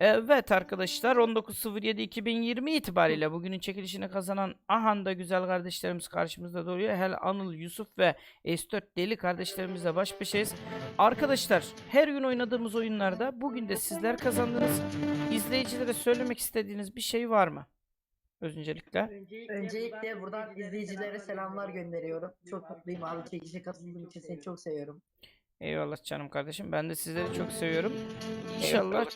Evet arkadaşlar 19.07.2020 itibariyle bugünün çekilişini kazanan Ahanda güzel kardeşlerimiz karşımızda duruyor. Hel Anıl, Yusuf ve S4 Deli kardeşlerimizle baş başayız. Arkadaşlar her gün oynadığımız oyunlarda bugün de sizler kazandınız. İzleyicilere söylemek istediğiniz bir şey var mı? Öncelikle. Öncelikle buradan izleyicilere selamlar gönderiyorum. Çok mutluyum abi çekişe katıldığım için seni çok seviyorum. Eyvallah canım kardeşim. Ben de sizleri çok seviyorum. İnşallah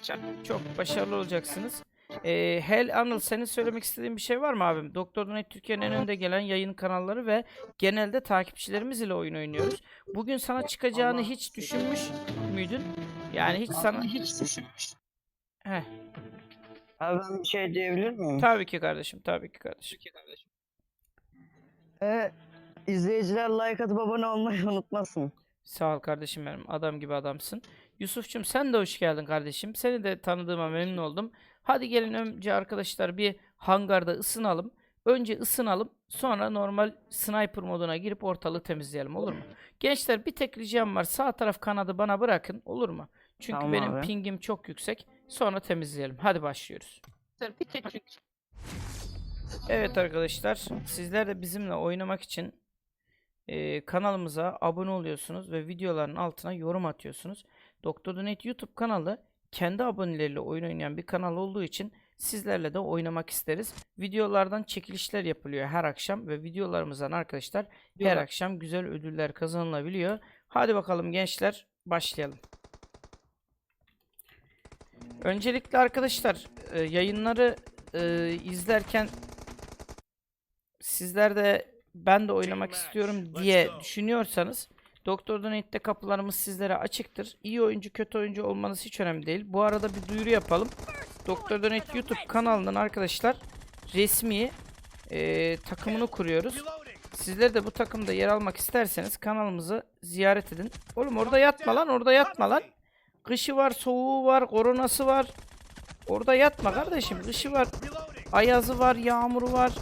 çok başarılı olacaksınız. Ee, Hel Anıl senin söylemek istediğin bir şey var mı abim? Doktor Donet Türkiye'nin en önde gelen yayın kanalları ve genelde takipçilerimiz ile oyun oynuyoruz. Bugün sana çıkacağını hiç düşünmüş müydün? Yani hiç sana hiç düşünmüş. Heh, Abi ben bir şey diyebilir miyim? tabii ki kardeşim, tabii ki kardeşim. Ee, izleyiciler like atıp abone olmayı unutmasın. Sağ ol kardeşim benim. Adam gibi adamsın. Yusuf'cum sen de hoş geldin kardeşim. Seni de tanıdığıma memnun oldum. Hadi gelin önce arkadaşlar bir hangarda ısınalım. Önce ısınalım. Sonra normal sniper moduna girip ortalığı temizleyelim olur mu? Gençler bir tek ricam var. Sağ taraf kanadı bana bırakın olur mu? Çünkü Tamam benim abi. pingim çok yüksek. Sonra temizleyelim. Hadi başlıyoruz. Evet arkadaşlar, sizler de bizimle oynamak için e, kanalımıza abone oluyorsunuz ve videoların altına yorum atıyorsunuz. Doktor Donet YouTube kanalı kendi aboneleriyle oyun oynayan bir kanal olduğu için sizlerle de oynamak isteriz. Videolardan çekilişler yapılıyor her akşam ve videolarımızdan arkadaşlar her akşam güzel ödüller kazanılabiliyor. Hadi bakalım gençler başlayalım. Öncelikle arkadaşlar yayınları izlerken sizler de ben de oynamak istiyorum diye düşünüyorsanız Doktor Donate'de kapılarımız sizlere açıktır. İyi oyuncu kötü oyuncu olmanız hiç önemli değil. Bu arada bir duyuru yapalım. Doktor Donate YouTube kanalından arkadaşlar resmi e, takımını kuruyoruz. Sizler de bu takımda yer almak isterseniz kanalımızı ziyaret edin. Oğlum orada yatma lan orada yatma lan. Kışı var, soğuğu var, koronası var. Orada yatma kardeşim. Kışı var, ayazı var, yağmuru var.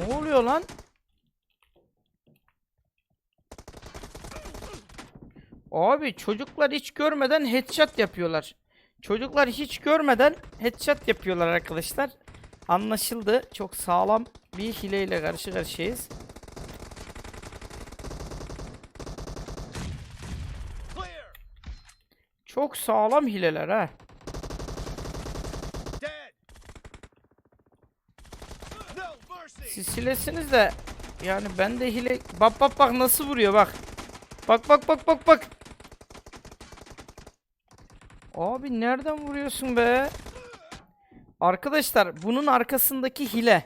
Ne oluyor lan? Abi çocuklar hiç görmeden headshot yapıyorlar. Çocuklar hiç görmeden headshot yapıyorlar arkadaşlar. Anlaşıldı. Çok sağlam bir hileyle karşı karşıyayız. Çok sağlam hileler ha. Siz de yani ben de hile bak bak bak nasıl vuruyor bak. Bak bak bak bak bak. Abi nereden vuruyorsun be? Arkadaşlar bunun arkasındaki hile.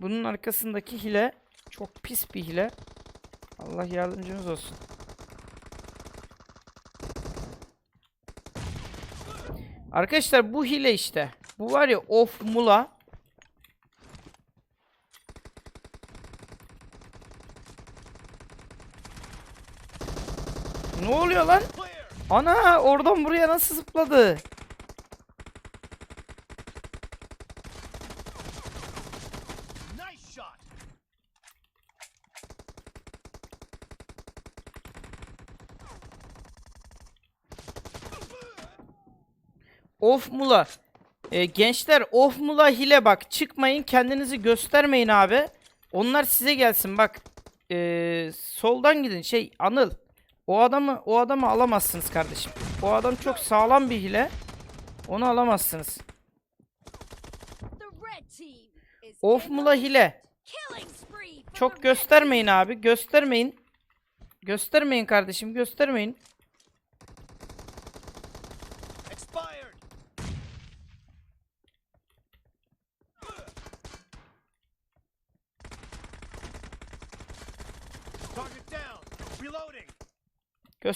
Bunun arkasındaki hile çok pis bir hile. Allah yardımcınız olsun. Arkadaşlar bu hile işte. Bu var ya of mula. Ne oluyor lan? Ana oradan buraya nasıl zıpladı? Of mula. Ee, gençler of mula hile bak. Çıkmayın kendinizi göstermeyin abi. Onlar size gelsin bak. Ee, soldan gidin şey Anıl. O adamı o adamı alamazsınız kardeşim. O adam çok sağlam bir hile. Onu alamazsınız. Of mula hile. Çok göstermeyin abi. Göstermeyin. Göstermeyin kardeşim. Göstermeyin.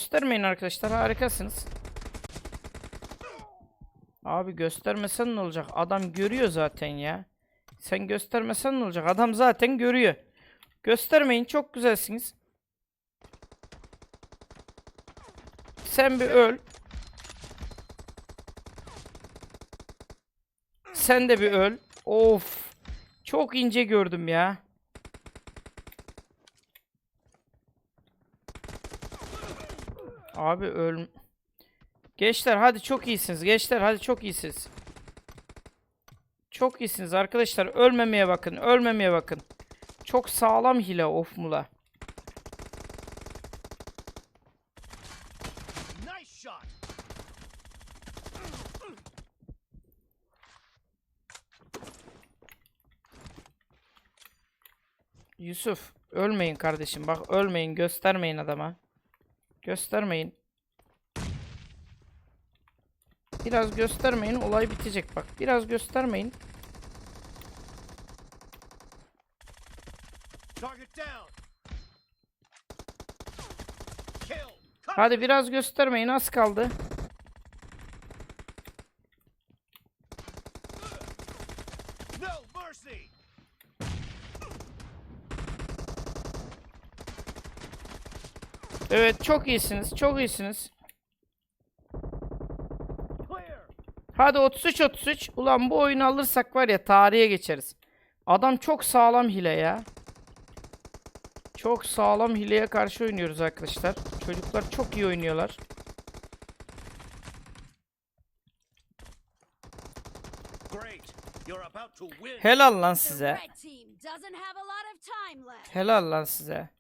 Göstermeyin arkadaşlar. Harikasınız. Abi göstermesen ne olacak? Adam görüyor zaten ya. Sen göstermesen ne olacak? Adam zaten görüyor. Göstermeyin. Çok güzelsiniz. Sen bir öl. Sen de bir öl. Of. Çok ince gördüm ya. Abi öl... Gençler hadi çok iyisiniz. Gençler hadi çok iyisiniz. Çok iyisiniz arkadaşlar. Ölmemeye bakın. Ölmemeye bakın. Çok sağlam hile of mula. Yusuf ölmeyin kardeşim. Bak ölmeyin. Göstermeyin adama. Göstermeyin. Biraz göstermeyin. Olay bitecek bak. Biraz göstermeyin. Hadi biraz göstermeyin. Az kaldı. Çok iyisiniz. Çok iyisiniz. Hadi 33 33. Ulan bu oyunu alırsak var ya tarihe geçeriz. Adam çok sağlam hile ya. Çok sağlam hileye karşı oynuyoruz arkadaşlar. Çocuklar çok iyi oynuyorlar. Helal lan size. Helal lan size.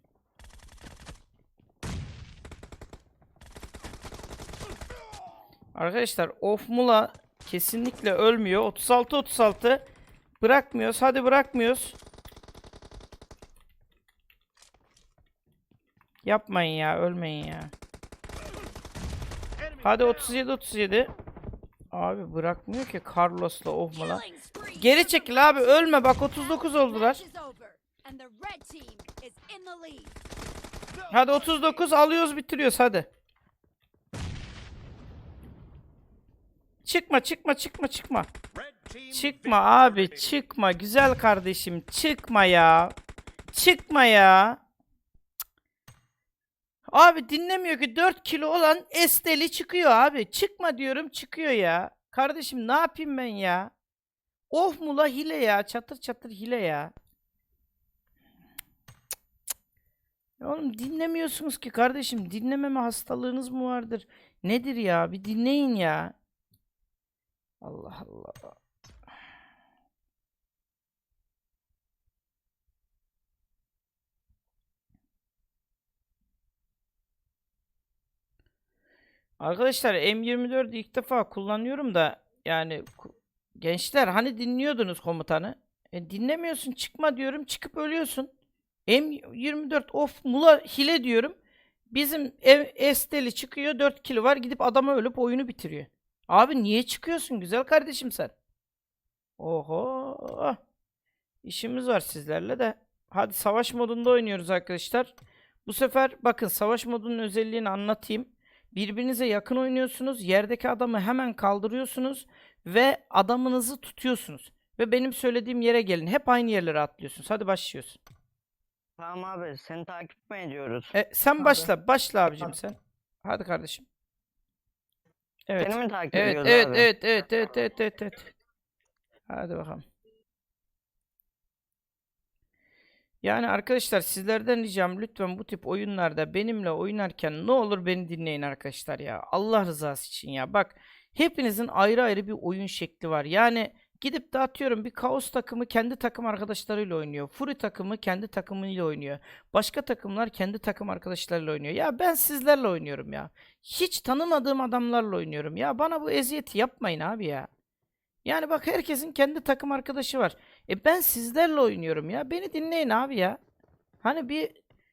Arkadaşlar of mula kesinlikle ölmüyor. 36 36 bırakmıyoruz. Hadi bırakmıyoruz. Yapmayın ya, ölmeyin ya. Hadi down. 37 37. Abi bırakmıyor ki Carlos'la of mula. Killing spree. Geri çekil abi ölme bak 39 oldular. Hadi mercy. 39 alıyoruz bitiriyoruz hadi. Çıkma çıkma çıkma çıkma. Çıkma abi çıkma güzel kardeşim çıkma ya. Çıkma ya. Abi dinlemiyor ki 4 kilo olan Esteli çıkıyor abi. Çıkma diyorum çıkıyor ya. Kardeşim ne yapayım ben ya? Of mula hile ya. Çatır çatır hile ya. Ya Oğlum dinlemiyorsunuz ki kardeşim. Dinlememe hastalığınız mı vardır? Nedir ya? Bir dinleyin ya. Allah Allah. Arkadaşlar M24'ü ilk defa kullanıyorum da yani gençler hani dinliyordunuz komutanı. E, dinlemiyorsun çıkma diyorum çıkıp ölüyorsun. M24 of mula hile diyorum. Bizim ev Esteli çıkıyor 4 kilo var gidip adama ölüp oyunu bitiriyor. Abi niye çıkıyorsun güzel kardeşim sen? Oho. İşimiz var sizlerle de. Hadi savaş modunda oynuyoruz arkadaşlar. Bu sefer bakın savaş modunun özelliğini anlatayım. Birbirinize yakın oynuyorsunuz. Yerdeki adamı hemen kaldırıyorsunuz ve adamınızı tutuyorsunuz. Ve benim söylediğim yere gelin. Hep aynı yerlere atlıyorsunuz. Hadi başlıyoruz. Tamam abi seni takip mi ediyoruz? E, sen Abi. başla. Başla abicim Abi. sen. Hadi kardeşim. Evet. Seni mi takip Evet, ediyoruz evet, abi? evet, evet, evet, evet, evet, evet. Hadi bakalım. Yani arkadaşlar sizlerden ricam lütfen bu tip oyunlarda benimle oynarken ne olur beni dinleyin arkadaşlar ya. Allah rızası için ya. Bak hepinizin ayrı ayrı bir oyun şekli var. Yani gidip de atıyorum bir kaos takımı kendi takım arkadaşlarıyla oynuyor. Fury takımı kendi takımıyla oynuyor. Başka takımlar kendi takım arkadaşlarıyla oynuyor. Ya ben sizlerle oynuyorum ya. Hiç tanımadığım adamlarla oynuyorum. Ya bana bu eziyeti yapmayın abi ya. Yani bak herkesin kendi takım arkadaşı var. E ben sizlerle oynuyorum ya. Beni dinleyin abi ya. Hani bir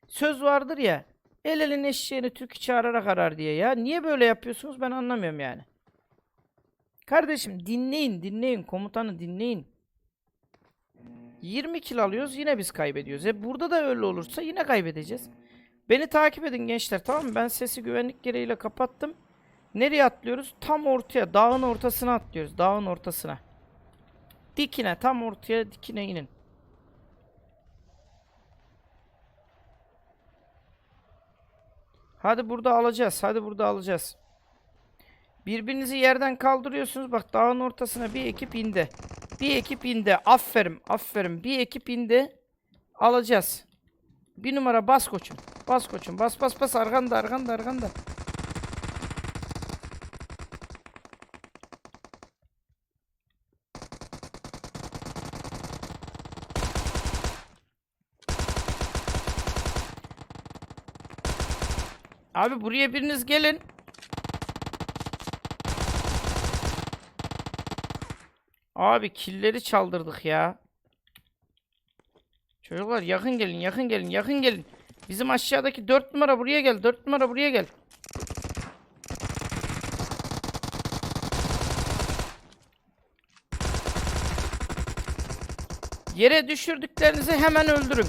söz vardır ya. El elin eşeğini türkü çağırarak arar diye ya. Niye böyle yapıyorsunuz ben anlamıyorum yani. Kardeşim dinleyin dinleyin komutanı dinleyin. 20 kill alıyoruz yine biz kaybediyoruz. E burada da öyle olursa yine kaybedeceğiz. Beni takip edin gençler tamam mı? Ben sesi güvenlik gereğiyle kapattım. Nereye atlıyoruz? Tam ortaya, dağın ortasına atlıyoruz. Dağın ortasına. Dikine, tam ortaya dikine inin. Hadi burada alacağız. Hadi burada alacağız. Birbirinizi yerden kaldırıyorsunuz. Bak dağın ortasına bir ekip indi. Bir ekip indi. Aferin. Aferin. Bir ekip indi. Alacağız. Bir numara bas koçum. Bas koçum. Bas bas bas. Arkanda arkanda arkanda. Abi buraya biriniz gelin. Abi killeri çaldırdık ya. Çocuklar yakın gelin, yakın gelin, yakın gelin. Bizim aşağıdaki 4 numara buraya gel. 4 numara buraya gel. Yere düşürdüklerinizi hemen öldürün.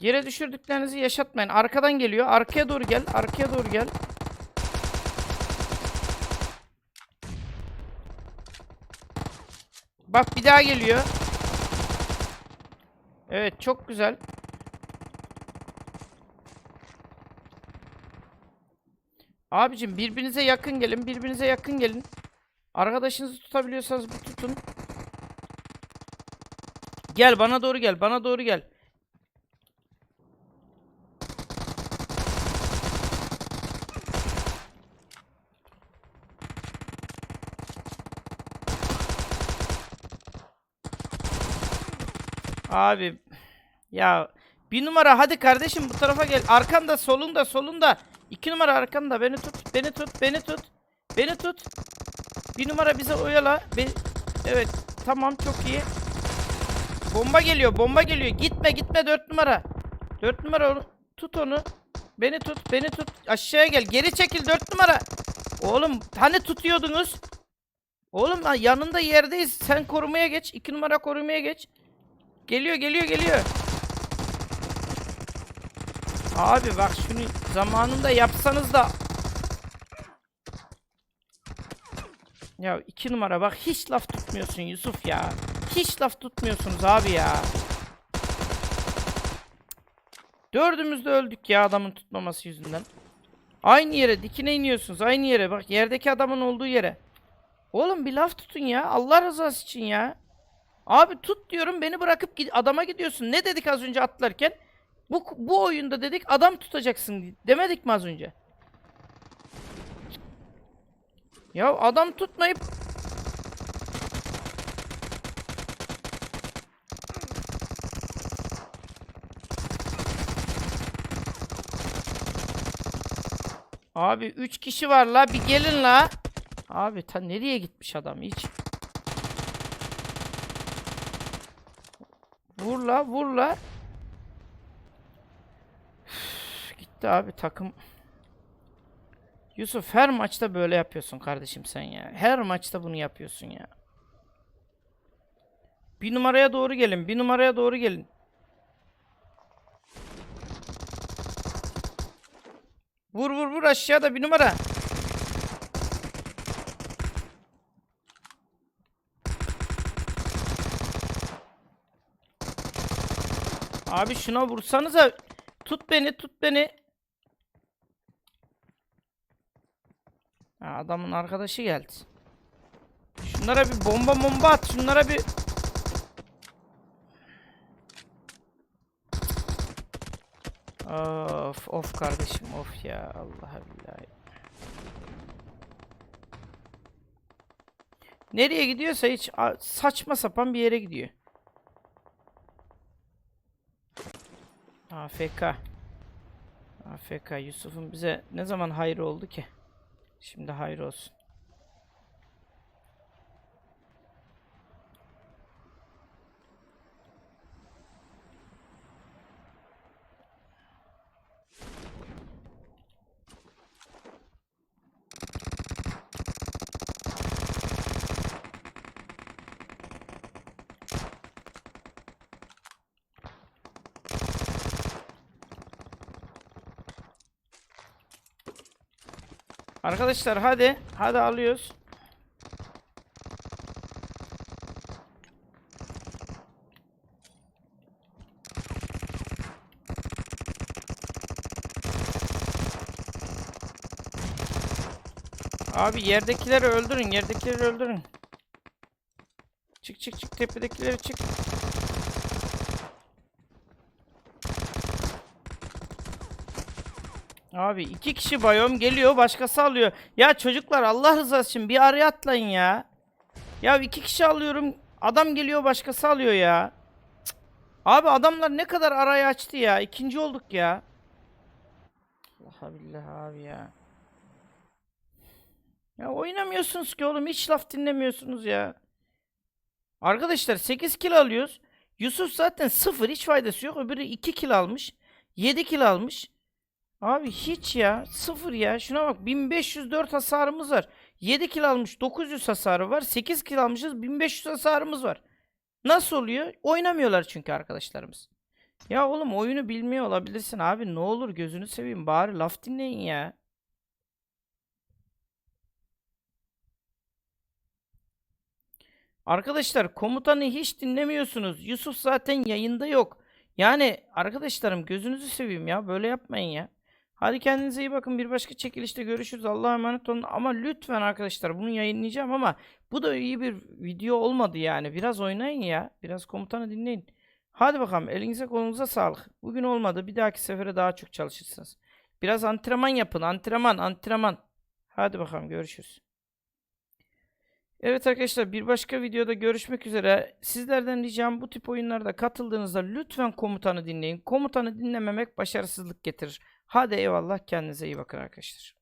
Yere düşürdüklerinizi yaşatmayın. Arkadan geliyor. Arkaya doğru gel. Arkaya doğru gel. Bak bir daha geliyor. Evet çok güzel. Abicim birbirinize yakın gelin. Birbirinize yakın gelin. Arkadaşınızı tutabiliyorsanız bir tutun. Gel bana doğru gel. Bana doğru gel. Abi ya bir numara hadi kardeşim bu tarafa gel. Arkanda solunda solunda. İki numara arkanda beni tut beni tut beni tut. Beni tut. Bir numara bize oyala. Be- evet tamam çok iyi. Bomba geliyor bomba geliyor. Gitme gitme dört numara. Dört numara onu, tut onu. Beni tut beni tut. Aşağıya gel geri çekil dört numara. Oğlum hani tutuyordunuz? Oğlum yanında yerdeyiz. Sen korumaya geç. iki numara korumaya geç. Geliyor geliyor geliyor. Abi bak şunu zamanında yapsanız da. Ya iki numara bak hiç laf tutmuyorsun Yusuf ya. Hiç laf tutmuyorsunuz abi ya. Dördümüz de öldük ya adamın tutmaması yüzünden. Aynı yere dikine iniyorsunuz aynı yere bak yerdeki adamın olduğu yere. Oğlum bir laf tutun ya Allah rızası için ya. Abi tut diyorum beni bırakıp adama gidiyorsun. Ne dedik az önce atlarken? Bu bu oyunda dedik adam tutacaksın demedik mi az önce? Ya adam tutmayıp Abi 3 kişi var la bir gelin la. Abi ta nereye gitmiş adam hiç? Vur la vur la. Üf, Gitti abi takım. Yusuf her maçta böyle yapıyorsun kardeşim sen ya. Her maçta bunu yapıyorsun ya. Bir numaraya doğru gelin. Bir numaraya doğru gelin. Vur vur vur aşağıda bir numara. Abi şuna vursanıza. Tut beni, tut beni. Ha, adamın arkadaşı geldi. Şunlara bir bomba bomba at. Şunlara bir Of of kardeşim of ya Allah billahi. Nereye gidiyorsa hiç saçma sapan bir yere gidiyor. AFK. AFK Yusuf'un bize ne zaman hayır oldu ki? Şimdi hayır olsun. Arkadaşlar hadi. Hadi alıyoruz. Abi yerdekileri öldürün. Yerdekileri öldürün. Çık çık çık tepedekileri çık. Abi iki kişi bayom geliyor başkası alıyor. Ya çocuklar Allah rızası için bir araya atlayın ya. Ya iki kişi alıyorum adam geliyor başkası alıyor ya. Cık. Abi adamlar ne kadar arayı açtı ya. İkinci olduk ya. Allah billahi abi ya. Ya oynamıyorsunuz ki oğlum hiç laf dinlemiyorsunuz ya. Arkadaşlar 8 kill alıyoruz. Yusuf zaten 0 hiç faydası yok. Öbürü 2 kill almış. 7 kill almış. Abi hiç ya. 0 ya. Şuna bak 1504 hasarımız var. 7 kill almış 900 hasarı var. 8 kill almışız 1500 hasarımız var. Nasıl oluyor? Oynamıyorlar çünkü arkadaşlarımız. Ya oğlum oyunu bilmiyor olabilirsin abi. Ne olur gözünü seveyim. Bari laf dinleyin ya. Arkadaşlar komutanı hiç dinlemiyorsunuz. Yusuf zaten yayında yok. Yani arkadaşlarım gözünüzü seveyim ya. Böyle yapmayın ya. Hadi kendinize iyi bakın. Bir başka çekilişte görüşürüz. Allah'a emanet olun. Ama lütfen arkadaşlar bunu yayınlayacağım ama bu da iyi bir video olmadı yani. Biraz oynayın ya. Biraz komutanı dinleyin. Hadi bakalım elinize kolunuza sağlık. Bugün olmadı. Bir dahaki sefere daha çok çalışırsınız. Biraz antrenman yapın. Antrenman, antrenman. Hadi bakalım görüşürüz. Evet arkadaşlar bir başka videoda görüşmek üzere. Sizlerden ricam bu tip oyunlarda katıldığınızda lütfen komutanı dinleyin. Komutanı dinlememek başarısızlık getirir. Hadi eyvallah kendinize iyi bakın arkadaşlar.